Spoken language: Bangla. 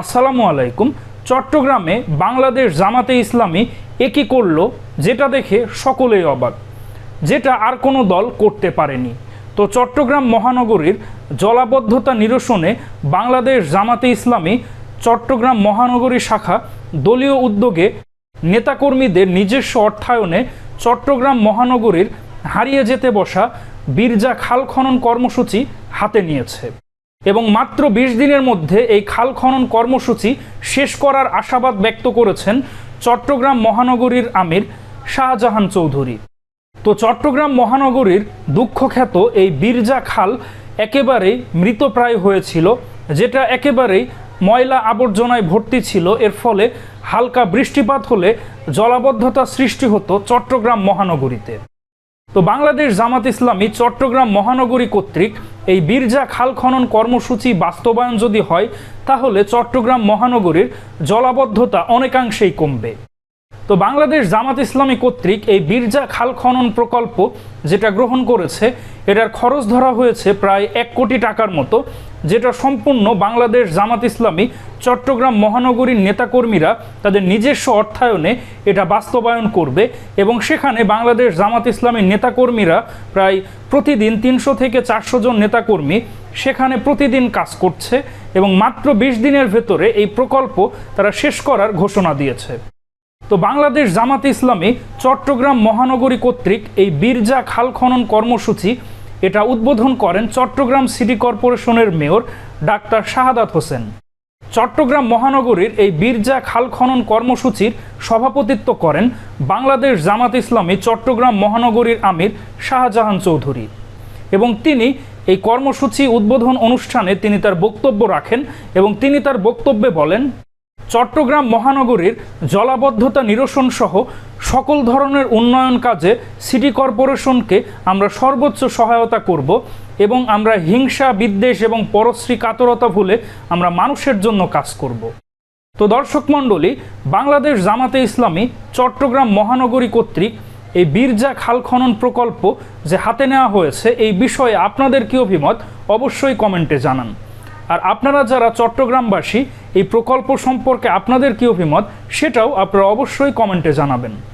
আসসালামু আলাইকুম। চট্টগ্রামে বাংলাদেশ জামাতে ইসলামী একই করল, যেটা দেখে সকলেই অবাক। যেটা আর কোনো দল করতে পারেনি। তো চট্টগ্রাম মহানগরীর জলাবদ্ধতা নিরসনে বাংলাদেশ জামাতে ইসলামী চট্টগ্রাম মহানগরী শাখা দলীয় উদ্যোগে নেতাকর্মীদের নিজস্ব অর্থায়নে চট্টগ্রাম মহানগরীর হারিয়ে যেতে বসা বীরজা খাল খনন কর্মসূচি হাতে নিয়েছে। এবং মাত্র বিশ দিনের মধ্যে এই খাল খনন কর্মসূচি শেষ করার আশাবাদ ব্যক্ত করেছেন চট্টগ্রাম মহানগরীর আমির শাহজাহান চৌধুরী। তো চট্টগ্রাম মহানগরীর দুঃখখ্যাত এই বীরজা খাল একেবারেই মৃতপ্রায় হয়েছিল, যেটা একেবারেই ময়লা আবর্জনায় ভর্তি ছিল। এর ফলে হালকা বৃষ্টিপাত হলে জলাবদ্ধতা সৃষ্টি হতো চট্টগ্রাম মহানগরীতে। তো বাংলাদেশ জামাত ইসলামী চট্টগ্রাম মহানগরী কর্তৃক এই বীরজা খাল খনন কর্মসূচি বাস্তবায়ন যদি হয় তাহলে চট্টগ্রাম মহানগরীর জলাবদ্ধতা অনেকাংশেই কমবে। তো বাংলাদেশ জামাত ইসলামী কর্তৃক এই বীরজা খাল খনন প্রকল্প যেটা গ্রহণ করেছে, এটার খরচ ধরা হয়েছে প্রায় এক কোটি টাকার মতো, যেটা সম্পূর্ণ বাংলাদেশ জামাত ইসলামী চট্টগ্রাম মহানগরীর নেতাকর্মীরা তাদের নিজস্ব অর্থায়নে এটা বাস্তবায়ন করবে এবং সেখানে বাংলাদেশ জামাত ইসলামীর নেতাকর্মীরা প্রায় প্রতিদিন তিনশো থেকে চারশো জন নেতাকর্মী সেখানে প্রতিদিন কাজ করছে এবং মাত্র বিশ দিনের ভেতরে এই প্রকল্প তারা শেষ করার ঘোষণা দিয়েছে। তো বাংলাদেশ জামাত ইসলামী চট্টগ্রাম মহানগরী কর্তৃক এই বীরজা খাল খনন কর্মসূচি এটা উদ্বোধন করেন চট্টগ্রাম সিটি কর্পোরেশনের মেয়র ডাক্তার শাহাদাত হোসেন। চট্টগ্রাম মহানগরীর এই বীরজা খাল খনন কর্মসূচির সভাপতিত্ব করেন বাংলাদেশ জামাত ইসলামী চট্টগ্রাম মহানগরীর আমির শাহজাহান চৌধুরী এবং তিনি এই কর্মসূচি উদ্বোধন অনুষ্ঠানে তিনি তার বক্তব্য রাখেন এবং তিনি তার বক্তব্যে বলেন চট্টগ্রাম মহানগরীর জলাবদ্ধতা নিরসন সহ সকল ধরনের উন্নয়ন কাজে সিটি কর্পোরেশনকে আমরা সর্বোচ্চ সহায়তা করব এবং আমরা হিংসা, বিদ্বেষ এবং পরশ্রী কাতরতা ভুলে আমরা মানুষের জন্য কাজ করব। তো দর্শক মণ্ডলী, বাংলাদেশ জামাতে ইসলামী চট্টগ্রাম মহানগরী কর্তৃক এই বীরজা খাল খনন প্রকল্প যে হাতে নেওয়া হয়েছে, এই বিষয়ে আপনাদের কি অভিমত? অবশ্যই কমেন্টে জানান। আর আপনারা যারা চট্টগ্রামবাসী, এই প্রকল্প সম্পর্কে আপনাদের কী অভিমত, সেটাও আপনারা অবশ্যই কমেন্টে জানাবেন।